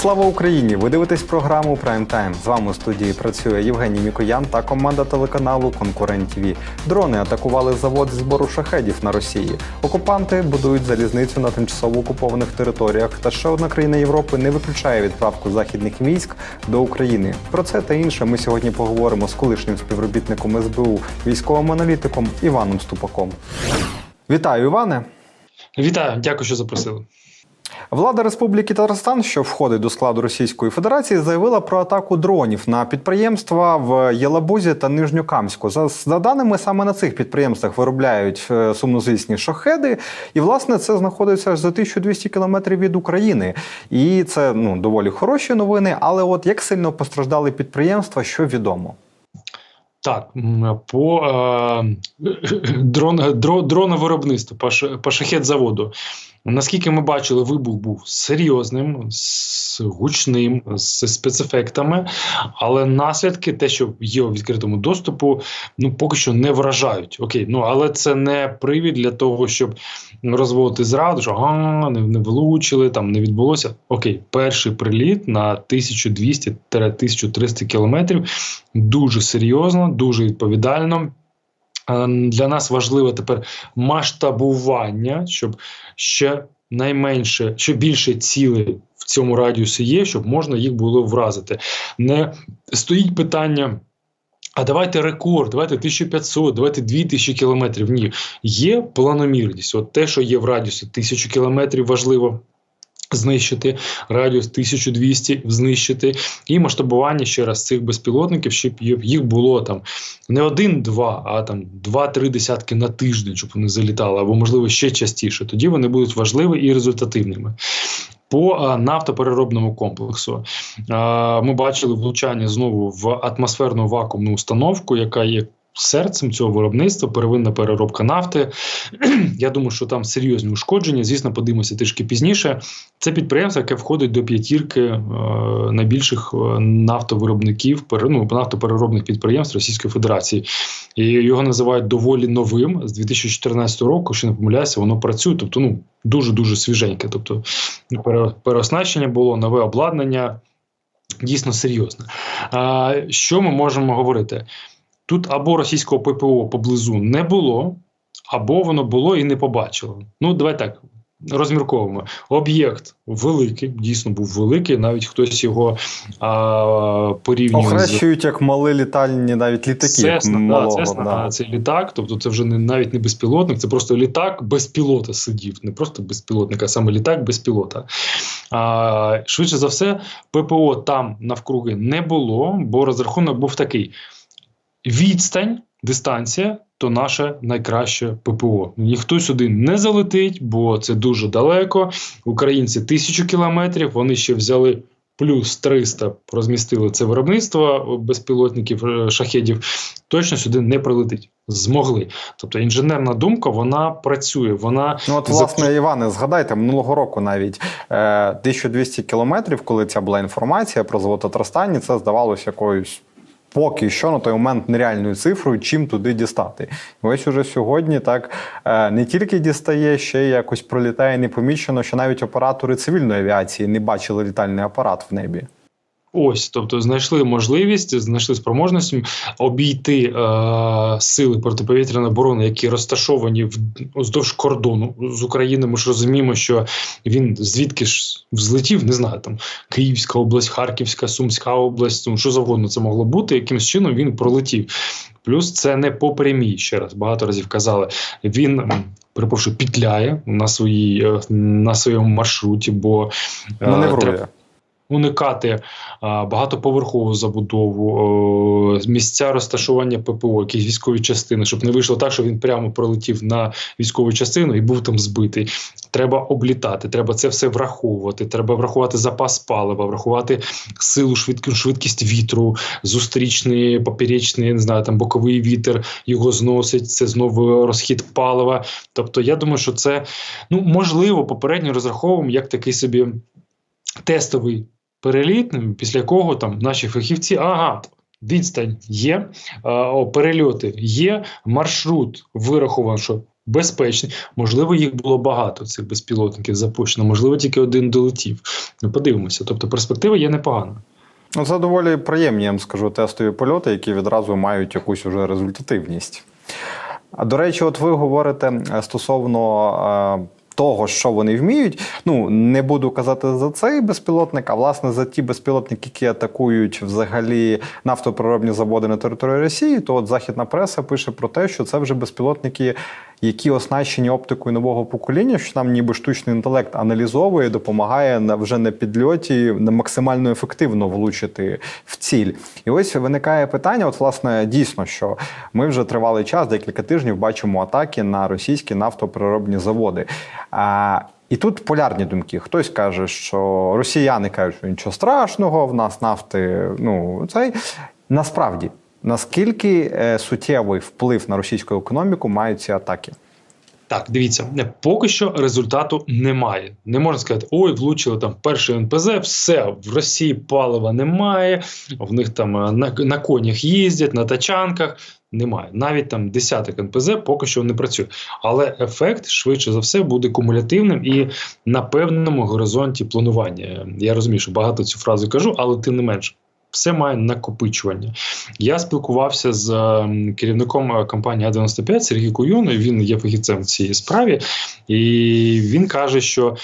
Слава Україні! Ви дивитесь програму Прайм Тайм. З вами у студії працює Євгеній Мікоян та команда телеканалу Конкурент ТВ. Дрони атакували завод зі збору шахедів на Росії. Окупанти будують залізницю на тимчасово окупованих територіях. Та ще одна країна Європи не виключає відправку західних військ до України. Про це та інше ми сьогодні поговоримо з колишнім співробітником СБУ, військовим аналітиком Іваном Ступаком. Вітаю, Іване! Вітаю, дякую, що запросили. Влада Республіки Татарстан, що входить до складу Російської Федерації, заявила про атаку дронів на підприємства в Єлабузі та Нижньокамську. За, за даними саме на цих підприємствах виробляють е, сумнозвісні шахеди, і власне це знаходиться за 1200 кілометрів від України. І це ну доволі хороші новини. Але от як сильно постраждали підприємства, що відомо? Так, по е, дрон, дро, дроновиробництву, по, по шахет-заводу. Наскільки ми бачили, вибух був серйозним, гучним, з спецефектами, але наслідки, те, що є у відкритому доступу, ну поки що не вражають. Окей, ну але це не привід для того, щоб розводити зраду, що ага, не, не влучили, там не відбулося. Окей, перший приліт на 1200-1300 кілометрів дуже серйозно, дуже відповідально. Е, Для нас важливе тепер масштабування, щоб ще найменше, ще більше цілей в цьому радіусі є, щоб можна їх було вразити. Не стоїть питання. А давайте рекорд, давайте 1500, давайте 2000 кілометрів. Ні, є планомірність. От те, що є в радіусі 1000 кілометрів, важливо знищити, радіус 1200 знищити, і масштабування ще раз цих безпілотників, щоб їх було там не один-два, а там два-три десятки на тиждень, щоб вони залітали, або можливо ще частіше. Тоді вони будуть важливі і результативними. По нафтопереробному комплексу ми бачили влучання знову в атмосферну вакуумну установку, яка є серцем цього виробництва, первинна переробка нафти. Я думаю, що там серйозні ушкодження. Звісно, подивимося трішки пізніше. Це підприємство, яке входить до п'ятірки е, найбільших е, нафтовиробників, ну, нафтопереробних підприємств Російської Федерації. І його називають доволі новим з 2014 року. Якщо не помиляюся, воно працює. Тобто, ну дуже дуже свіженьке. Тобто, пере- переоснащення було нове обладнання. Дійсно серйозне. Що ми можемо говорити? Тут або російського ППО поблизу не було, або воно було і не побачило. Ну, давай так. Розмірковуємо. Об'єкт великий, дійсно був великий. Навіть хтось його а, порівнює з як мали літальні навіть літаки. як Цесна, да, Цесна, да. це літак. Тобто це вже не навіть не безпілотник, це просто літак без пілота сидів. Не просто безпілотник, а саме літак без пілота. А, швидше за все, ППО там навкруги не було, бо розрахунок був такий: відстань, дистанція то наше найкраще ППО. Ніхто сюди не залетить, бо це дуже далеко. Українці тисячу кілометрів, вони ще взяли. Плюс 300 розмістили це виробництво безпілотників е, шахедів. Точно сюди не прилетить. Змогли. Тобто інженерна думка вона працює. Вона Ну, от, власне, Іване, згадайте, минулого року навіть е, 1200 кілометрів, коли ця була інформація про завод Татарстані, це здавалося якоюсь поки що на той момент нереальною цифрою, чим туди дістати. І ось уже сьогодні так е, не тільки дістає, ще й якось пролітає непомічено, що навіть оператори цивільної авіації не бачили літальний апарат в небі. Ось, тобто, знайшли можливість, знайшли спроможність обійти е, сили протиповітряної оборони, які розташовані вздовж кордону з Україною. Ми ж розуміємо, що він звідки ж взлетів, не знаю, там Київська область, Харківська, Сумська область, ну, що завгодно це могло бути. Якимсь чином він пролетів. Плюс це не по прямій, ще раз багато разів казали. Він. Перепрошую, пітляє на своїй е, на своєму маршруті, бо е, Маневрує. треба уникати багатоповерхову забудову, місця розташування ППО, якісь військові частини, щоб не вийшло так, що він прямо пролетів на військову частину і був там збитий. Треба облітати, треба це все враховувати. Треба врахувати запас палива, врахувати силу, швидкість, швидкість вітру, зустрічний, поперечний, не знаю, там боковий вітер його зносить. Це знову розхід палива. Тобто, я думаю, що це ну можливо попередньо розраховуємо як такий собі тестовий переліт, після якого там наші фахівці, ага, відстань є, перельоти є, маршрут вирахував, що безпечні. Можливо, їх було багато цих безпілотників запущено, можливо, тільки один долетів. Ну, подивимося. Тобто, перспектива є непогана. Ну, це доволі приємні, я вам скажу, тестові польоти, які відразу мають якусь уже результативність. А до речі, от ви говорите е, стосовно. Того, що вони вміють, ну не буду казати за цей безпілотник, а власне за ті безпілотники, які атакують взагалі нафтопереробні заводи на території Росії, то от західна преса пише про те, що це вже безпілотники, які оснащені оптикою нового покоління, що там ніби штучний інтелект аналізовує, допомагає вже на підльоті максимально ефективно влучити в ціль. І ось виникає питання: от, власне, дійсно, що ми вже тривалий час, декілька тижнів, бачимо атаки на російські нафтопереробні заводи. А, і тут полярні думки. Хтось каже, що росіяни кажуть, що нічого страшного, в нас нафти, ну цей насправді. Наскільки е, суттєвий вплив на російську економіку мають ці атаки? Так, дивіться, поки що результату немає. Не можна сказати, ой, влучили там перший НПЗ, все в Росії палива немає, в них там е, на, на конях їздять, на тачанках. Немає. Навіть там десяток НПЗ поки що не працює. Але ефект швидше за все буде кумулятивним і на певному горизонті планування. Я розумію, що багато цю фразу кажу, але тим не менше. Все має накопичування. Я спілкувався з ем, керівником е, компанії А95 Сергій Куйон, Він є фахівцем в цій справі, і він каже, що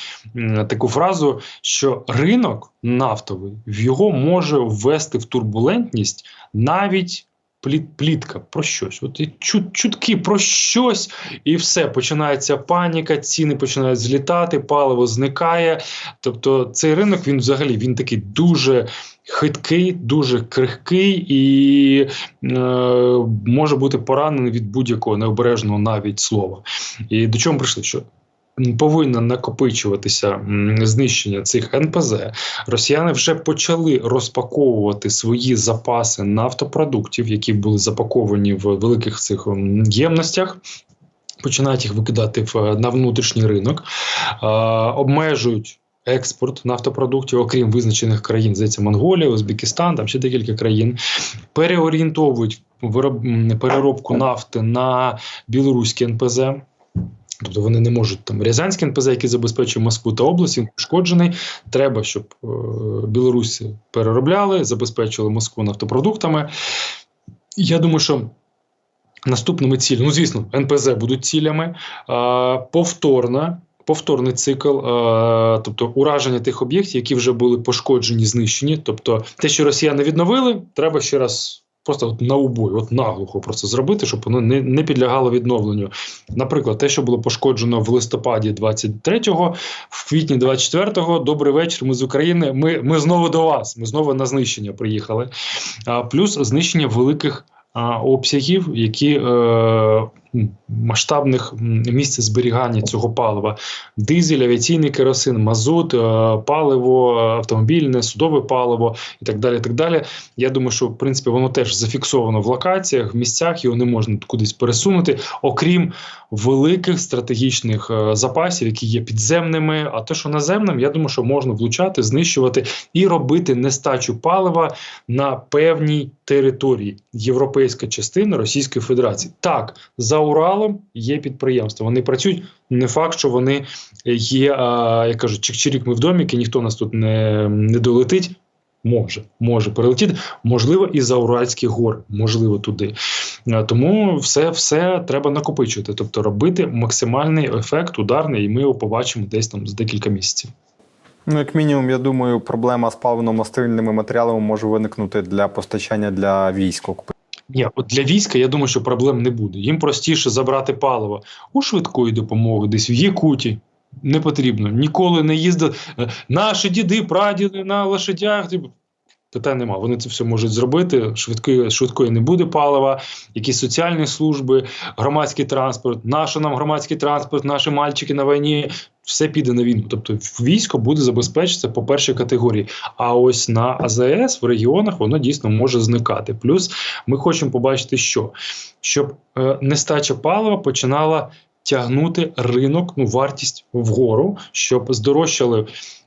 таку фразу, що ринок нафтовий в його може ввести в турбулентність навіть. Пліт- Плітка про щось, от і чут, чутки про щось, і все починається паніка, ціни починають злітати, паливо зникає. Тобто цей ринок він взагалі він такий дуже хиткий, дуже крихкий і е, може бути поранений від будь-якого необережного навіть слова. І до чого ми прийшли? Що повинно накопичуватися знищення цих НПЗ. Росіяни вже почали розпаковувати свої запаси нафтопродуктів, які були запаковані в великих цих ємностях. Починають їх викидати в, на внутрішній ринок, е, обмежують експорт нафтопродуктів, окрім визначених країн, здається, Монголія, Узбекистан, там ще декілька країн, переорієнтовують переробку нафти на білоруські НПЗ. Тобто вони не можуть там Рязанський НПЗ, який забезпечує Москву та область, він пошкоджений. Треба, щоб е, білоруси переробляли, забезпечили Москву нафтопродуктами. Я думаю, що наступними цілями, ну звісно, НПЗ будуть цілями. Е, повторна. Повторний цикл, е, тобто ураження тих об'єктів, які вже були пошкоджені, знищені. Тобто, те, що росіяни відновили, треба ще раз просто от на убой, от наглухо просто зробити, щоб воно не, не підлягало відновленню. Наприклад, те, що було пошкоджено в листопаді 23-го, в квітні 24-го, добрий вечір. Ми з України. Ми, ми знову до вас. Ми знову на знищення приїхали. А, плюс знищення великих а, обсягів, які е, масштабних місць зберігання цього палива: дизель, авіаційний керосин, мазут, е, паливо, автомобільне, судове паливо і так далі. Так далі. Я думаю, що в принципі воно теж зафіксовано в локаціях, в місцях його не можна кудись пересунути, окрім великих стратегічних е, запасів, які є підземними. А те, що наземним, я думаю, що можна влучати, знищувати і робити нестачу палива на певній території. Європейська частина Російської Федерації. Так, за Уралом є підприємства. Вони працюють. Не факт, що вони є, а, як кажуть, чик-чирік, ми в доміки, ніхто нас тут не, не долетить. Може, може перелетіти, можливо, і за Уральські гори, можливо, туди. Тому все, все треба накопичувати, тобто робити максимальний ефект ударний, і ми його побачимо десь там з декілька місяців. Ну, як мінімум, я думаю, проблема з паливно-мастильними матеріалами може виникнути для постачання для військ. Ні, от для війська я думаю, що проблем не буде. Їм простіше забрати паливо у швидкої допомоги, десь в Якуті. Не потрібно. Ніколи не їздили. Е, Наші діди, прадіди на лошадях. Питань нема. Вони це все можуть зробити. Швидкої, швидкої не буде палива, якісь соціальні служби, громадський транспорт. Наш нам громадський транспорт, наші мальчики на війні. Все піде на війну. Тобто військо буде забезпечитися по першій категорії. А ось на АЗС в регіонах воно дійсно може зникати. Плюс ми хочемо побачити, що щоб е, нестача палива починала тягнути ринок, ну вартість вгору, щоб здорожчали е,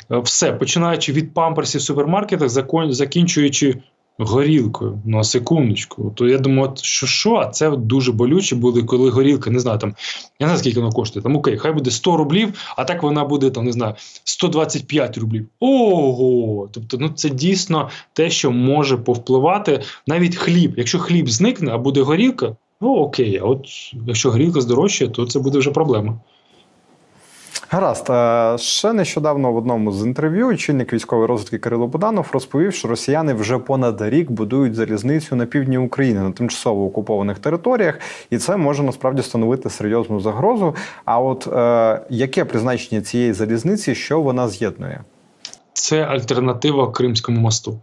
все, починаючи від памперсів в супермаркетах, закінчуючи горілкою. Ну, а секундочку. То я думаю, що що, це дуже болюче буде, коли горілка, не знаю, там, я не знаю, скільки воно коштує. Там окей, хай буде 100 рублів, а так вона буде, там, не знаю, 125 рублів. Ого! Тобто, ну це дійсно те, що може повпливати. Навіть хліб. Якщо хліб зникне, а буде горілка, ну окей, а от якщо горілка здорожчає, то це буде вже проблема. Гаразд, Е, ще нещодавно в одному з інтерв'ю очільник військової розвідки Кирило Буданов розповів, що росіяни вже понад рік будують залізницю на півдні України на тимчасово окупованих територіях, і це може насправді становити серйозну загрозу. А от е, яке призначення цієї залізниці, що вона з'єднує? Це альтернатива Кримському мосту.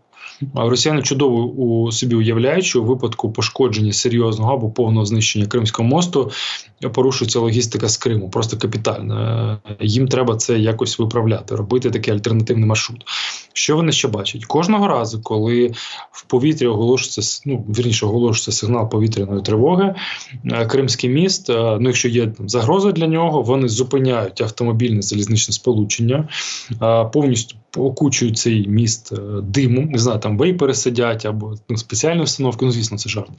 Росіяни чудово у собі уявляють, що у випадку пошкодження серйозного або повного знищення Кримського мосту порушується логістика з Криму, просто капітально. Е, Їм треба це якось виправляти, робити такий альтернативний маршрут. Що вони ще бачать? Кожного разу, коли в повітрі оголошується ну, вірніше оголошується сигнал повітряної тривоги, е, Кримський міст, е, ну якщо є там, загроза для нього, вони зупиняють автомобільне залізничне сполучення, е, повністю окучують цей міст димом, не знаю, там вейпери сидять або ну, спеціальні установки, ну звісно, це жарт.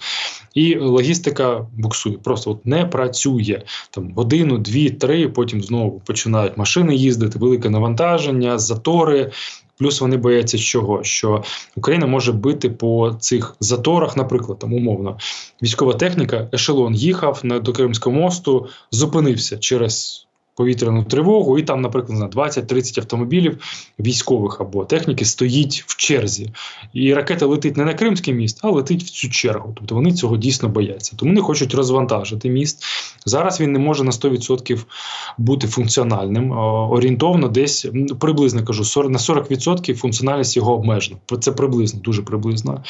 І логістика буксує, просто от не працює там годину, дві, три. Потім знову починають машини їздити, велике навантаження, затори. Плюс вони бояться чого? Що Україна може бити по цих заторах, наприклад, там умовно, військова техніка, ешелон їхав на до Кримського мосту, зупинився через повітряну тривогу, і там, наприклад, на 20-30 автомобілів військових або техніки стоїть в черзі. І ракета летить не на Кримський міст, а летить в цю чергу. Тобто вони цього дійсно бояться. Тому вони хочуть розвантажити міст. Зараз він не може на 100% бути функціональним. Орієнтовно десь приблизно кажу, на 40% функціональність його обмежена. Це приблизно, дуже приблизно.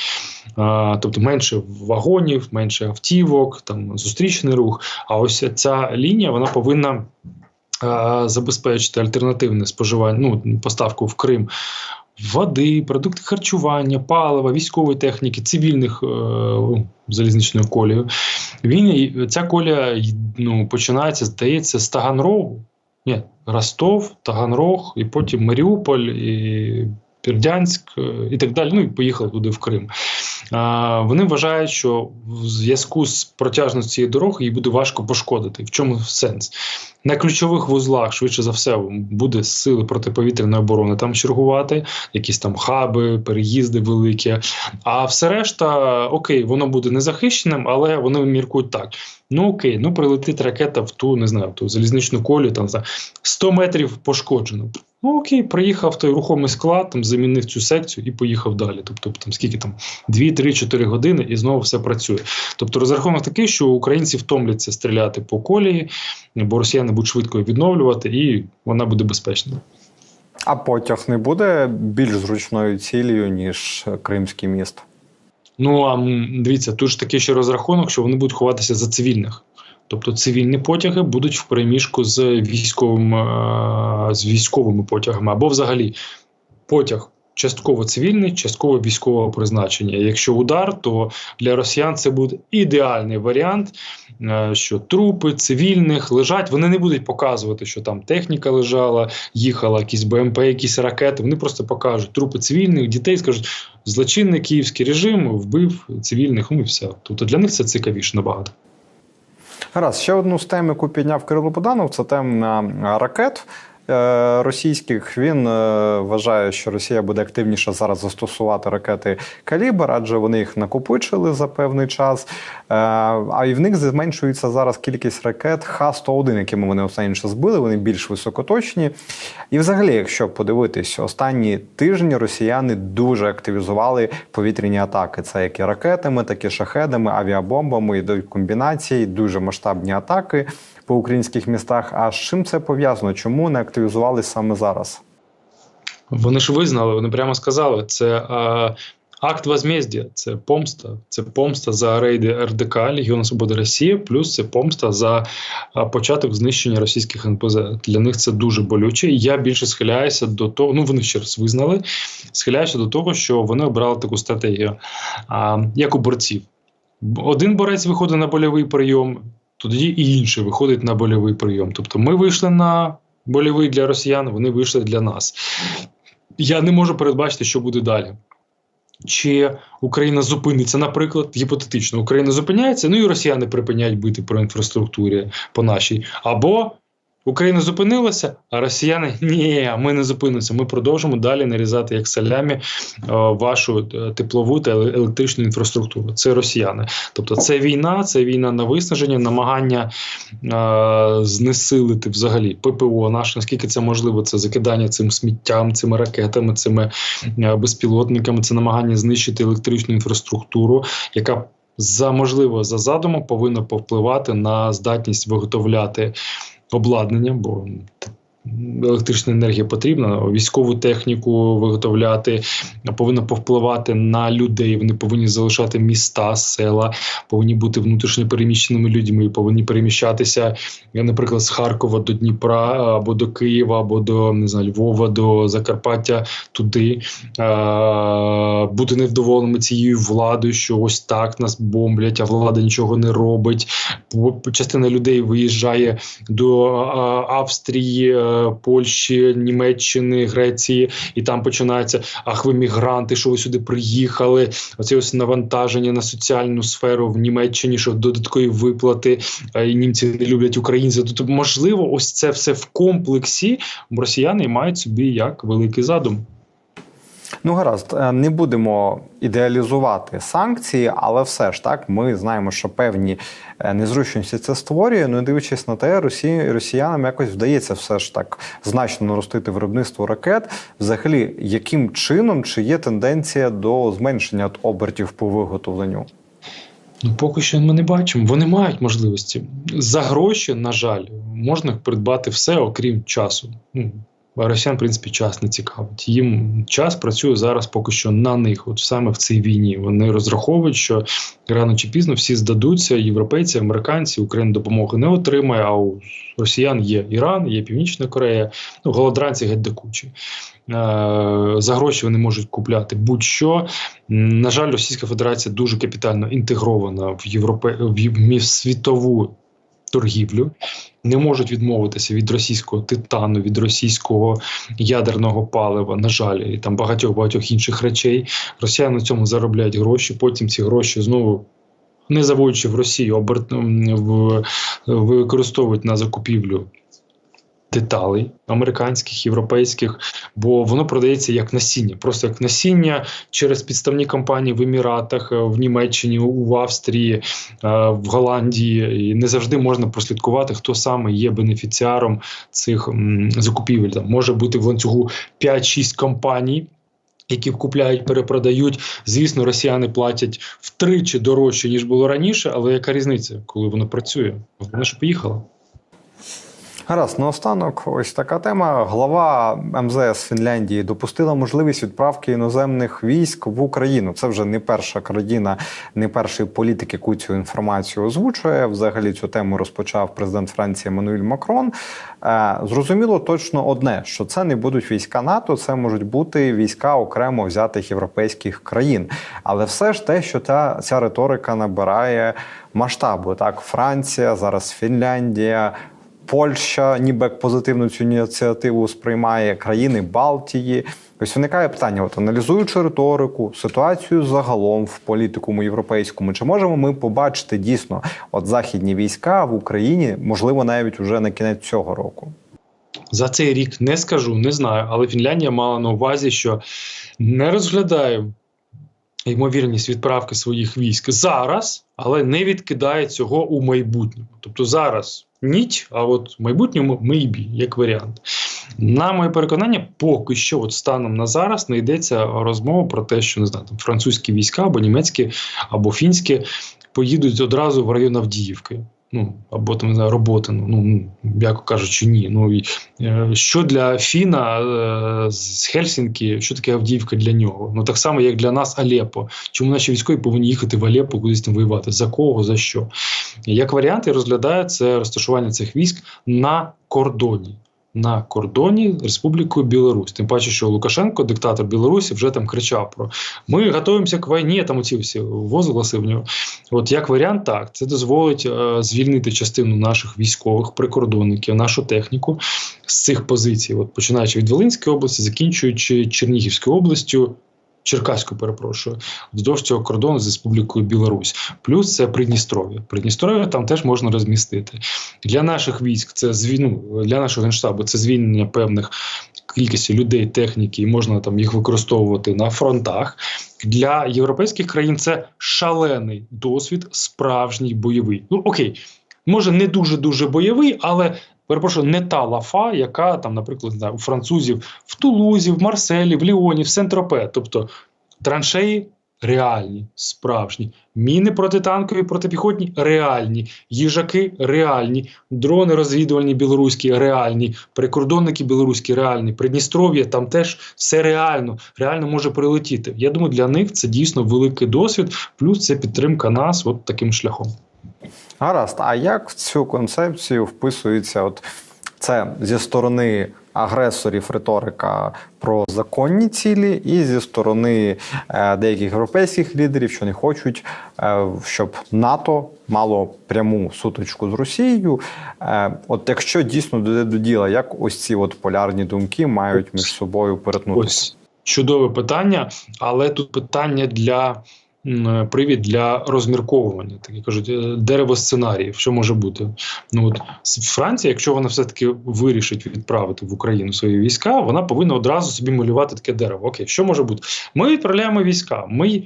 Тобто менше вагонів, менше автівок, там зустрічний рух. А ось ця лінія вона повинна. Е, Забезпечити альтернативне споживання, ну поставку в Крим води, продукти харчування, палива, військової техніки, цивільних е, залізничною колією. Він ця колія ну, починається, здається, з Таганрогу. Ні, Ростов, Таганрог, і потім Маріуполь, і Бердянськ, е, і так далі. Ну і поїхали туди в Крим. Вони вважають, що в зв'язку з протяжністю цієї дороги її буде важко пошкодити. В чому сенс? На ключових вузлах, швидше за все, буде сили протиповітряної оборони там чергувати, якісь там хаби, переїзди великі. А все решта, окей, воно буде незахищеним, але вони міркують так. Ну окей, ну прилетить ракета в ту, не знаю, в ту залізничну колію, там знаю, 100 метрів пошкоджено. Ну окей, приїхав той рухомий склад, там замінив цю секцію і поїхав далі. Тобто там скільки там 2, 3, 4 години, і знову все працює. Тобто розрахунок такий, що українці втомляться стріляти по колії, бо росіяни будуть швидко відновлювати, і вона буде безпечною. А потяг не буде більш зручною цілею, ніж Кримський міст. Ну а дивіться, тут ж такий ще розрахунок, що вони будуть ховатися за цивільних. Тобто цивільні потяги будуть в переміжку з військовим, е, з військовими потягами, або взагалі потяг частково цивільний, частково військового призначення. Якщо удар, то для росіян це буде ідеальний варіант, е, що трупи цивільних лежать. Вони не будуть показувати, що там техніка лежала, їхала, якісь БМП, якісь ракети. Вони просто покажуть трупи цивільних дітей, скажуть, злочинний київський режим вбив цивільних. Ну і все. Тобто для них це цікавіше набагато. Гаразд, ще одну з тем, яку підняв Кирило Буданов, це тема ракет. Е, Російських він е, вважає, що Росія буде активніше зараз застосувати ракети калібр, адже вони їх накопичили за певний час. Е, А і в них зменшується зараз кількість ракет Х-101, якими вони останнє збили. Вони більш високоточні. І, взагалі, якщо подивитись, останні тижні росіяни дуже активізували повітряні атаки. Це як і ракетами, так і шахедами, авіабомбами, йдуть комбінації, дуже масштабні атаки по українських містах. А з чим це пов'язано? Чому не активізувались саме зараз? Вони ж визнали, вони прямо сказали, це е, акт возмездя, це помста. Це помста за рейди РДК Легіону Свободи Росії, плюс це помста за початок знищення російських НПЗ. Для них це дуже болюче. Я більше схиляюся до того, ну вони ще раз визнали, схиляюся до того, що вони обрали таку стратегію, а, як у борців. Один борець виходить на больовий прийом, тоді і інший виходить на больовий прийом. Тобто ми вийшли на больовий для росіян, вони вийшли для нас. Я не можу передбачити, що буде далі. Чи Україна зупиниться, наприклад, гіпотетично, Україна зупиняється, ну і росіяни припиняють бити по інфраструктурі по нашій. Або Україна зупинилася, а росіяни ні, ми не зупинимося. Ми продовжимо далі нарізати як салямі е, вашу е, теплову та електричну інфраструктуру. Це росіяни. Тобто, це війна, це війна на виснаження, намагання е, знесилити взагалі ППО наше, наскільки це можливо, це закидання цим сміттям, цими ракетами, цими е, безпілотниками, це намагання знищити електричну інфраструктуру, яка за можливо за задумом повинна повпливати на здатність виготовляти обладнання, бо електрична енергія потрібна, військову техніку виготовляти, повинна повпливати на людей. Вони повинні залишати міста, села, повинні бути внутрішньо переміщеними людьми, повинні переміщатися, наприклад, з Харкова до Дніпра або до Києва, або до не знаю, Львова, до Закарпаття туди, е- бути невдоволеними цією владою, що ось так нас бомблять, а влада нічого не робить. Частина людей виїжджає до е, Австрії, е, Польщі, Німеччини, Греції, і там починається ах, ви мігранти, що ви сюди приїхали. Оце ось навантаження на соціальну сферу в Німеччині, що додаткові виплати, е, і німці не люблять українців. Тобто, можливо, ось це все в комплексі росіяни мають собі як великий задум. Ну, гаразд, е, не будемо ідеалізувати санкції, але все ж так, ми знаємо, що певні е, незручності це створює. Ну дивлячись на те, Росії, росіянам якось вдається все ж так значно наростити виробництво ракет. Взагалі, яким чином чи є тенденція до зменшення обертів по виготовленню? Ну, поки що ми не бачимо. Вони мають можливості. За гроші, на жаль, можна придбати все, окрім часу. Росіян, в принципі, час не цікавить. Їм час працює зараз поки що на них, от саме в цій війні. Вони розраховують, що рано чи пізно всі здадуться, європейці, американці, Україна допомоги не отримає. А у росіян є Іран, є Північна Корея, ну голодранці геть до кучі. Е, За гроші вони можуть купляти будь-що. На жаль, Російська Федерація дуже капітально інтегрована в Європе в світову торгівлю. Не можуть відмовитися від російського титану, від російського ядерного палива, на жаль, і там багатьох багатьох інших речей. Росіяни на цьому заробляють гроші. Потім ці гроші знову. Не заводячи в Росію, оберт... використовують на закупівлю деталей американських, європейських, бо воно продається як насіння, просто як насіння через підставні компанії в Еміратах, е, в Німеччині, у Австрії, е, в Голландії. І не завжди можна прослідкувати, хто саме є бенефіціаром цих закупівель. Там може бути в ланцюгу 5-6 компаній. Які купляють, перепродають. Звісно, росіяни платять втричі дорожче, ніж було раніше, але яка різниця, коли воно працює? Вона ж поїхала. Гаразд, наостанок, ось така тема. Глава МЗС Фінляндії допустила можливість відправки іноземних військ в Україну. Це вже не перша країна, не перший політик, яку цю інформацію озвучує. Взагалі цю тему розпочав президент Франції Еммануель Макрон. Е, Зрозуміло точно одне, що це не будуть війська НАТО, це можуть бути війська окремо взятих європейських країн. Але все ж те, що ця, ця риторика набирає масштабу. Так, Франція, зараз Фінляндія. Польща ніби як позитивно цю ініціативу сприймає країни Балтії. Ось виникає питання: от аналізуючи риторику, ситуацію загалом в політикуму європейському, чи можемо ми побачити дійсно от західні війська в Україні, можливо, навіть уже на кінець цього року? За цей рік не скажу, не знаю, але Фінляндія мала на увазі, що не розглядає ймовірність відправки своїх військ зараз, але не відкидає цього у майбутньому. Тобто зараз ніть, а от в майбутньому maybe, як варіант. На моє переконання, поки що, от станом на зараз, не йдеться розмова про те, що не знаю, там французькі війська або німецькі, або фінські поїдуть одразу в район Авдіївки. Ну, або там не знаю, роботи, ну м'яко кажучи, ні. Ну і е, що для Фіна е, з Хельсінки, що таке Авдіївка для нього? Ну так само, як для нас Алепо. Чому наші військові повинні їхати в Алепо кудись там воювати? За кого, за що? Як варіант, я розглядаю це розташування цих військ на кордоні. На кордоні Республікою Білорусь. Тим паче, що Лукашенко, диктатор Білорусі, вже там кричав про ми готуємося к війні, там оці всі возгласи в нього. От як варіант, так це дозволить е, звільнити частину наших військових прикордонників, нашу техніку з цих позицій, от починаючи від Волинської області, закінчуючи Чернігівською областю. Черкаську, перепрошую, вздовж цього кордону з Республікою Білорусь. Плюс це Придністров'я. Придністров'я там теж можна розмістити. Для наших військ це звіну для нашого генштабу це звільнення певних кількості людей, техніки, і можна там їх використовувати на фронтах. Для європейських країн це шалений досвід, справжній бойовий. Ну окей, може не дуже дуже бойовий, але перепрошую, не та лафа, яка там, наприклад, не знаю, у французів в Тулузі, в Марселі, в Ліоні, в Сент-Тропе. Тобто траншеї реальні, справжні, міни протитанкові, протипіхотні реальні, їжаки реальні, дрони розвідувальні білоруські реальні, прикордонники білоруські реальні, Придністров'я там теж все реально, реально може прилетіти. Я думаю, для них це дійсно великий досвід, плюс це підтримка нас от таким шляхом. Гаразд, а як в цю концепцію вписується от це зі сторони агресорів риторика про законні цілі, і зі сторони е, деяких європейських лідерів, що не хочуть, е, щоб НАТО мало пряму сутичку з Росією. Е, от якщо дійсно дойде до діла, як ось ці от полярні думки мають між собою перетнутися? Ось чудове питання, але тут питання для привід для розмірковування. Так кажуть, е, дерево сценаріїв, що може бути. Ну от Франція, якщо вона все таки вирішить відправити в Україну свої війська, вона повинна одразу собі малювати таке дерево. Окей, що може бути? Ми відправляємо війська. Ми е,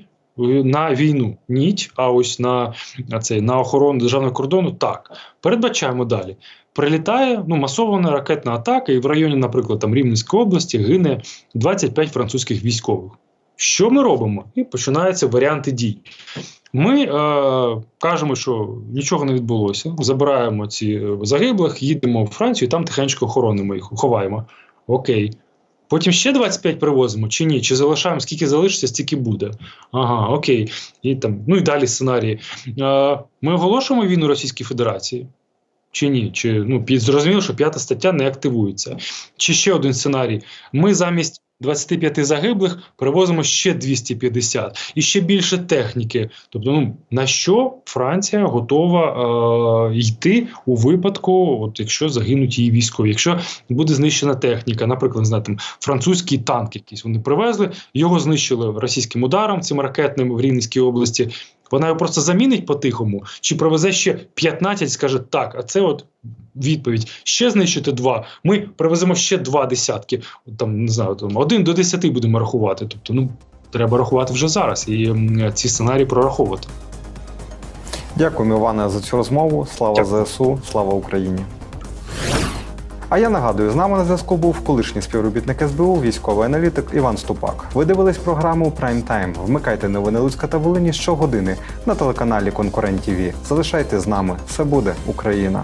на війну ніть, а ось на, на цей на охорону державного кордону так. Передбачаємо далі. Прилітає ну, масована ракетна атака, і в районі, наприклад, там Рівненської області гине 25 французьких військових. Що ми робимо? І починаються варіанти дій. Ми е, кажемо, що нічого не відбулося. Забираємо ці загиблих, їдемо в Францію, і там тихенько хоронимо їх, ховаємо. Окей. Потім ще 25 привозимо чи ні? Чи залишаємо, скільки залишиться, стільки буде. Ага, окей. І там, ну і далі сценарії. Е, ми оголошуємо війну Російській Федерації. Чи ні? Чи ну зрозуміло, що п'ята стаття не активується. Чи ще один сценарій? Ми замість 25 загиблих привозимо ще 250 і ще більше техніки. Тобто, ну на що Франція готова е, йти у випадку, от якщо загинуть її військові, якщо буде знищена техніка, наприклад, знаю, французький танк, якийсь вони привезли, його знищили російським ударом цим ракетним в Рівненській області. Вона його просто замінить по-тихому, чи привезе ще 15 скаже так, а це от відповідь. Ще знищити два. Ми привеземо ще два десятки. Там не знаю, там один до десяти будемо рахувати. Тобто, ну треба рахувати вже зараз і ці сценарії прораховувати. Дякуємо, Іване, за цю розмову. Слава Дякую. ЗСУ, слава Україні. А я нагадую, з нами на зв'язку був колишній співробітник СБУ, військовий аналітик Іван Ступак. Ви дивились програму Прайм Тайм. Вмикайте новини Луцька та Волині щогодини на телеканалі Конкурент ТВ. Залишайте з нами. Все буде Україна.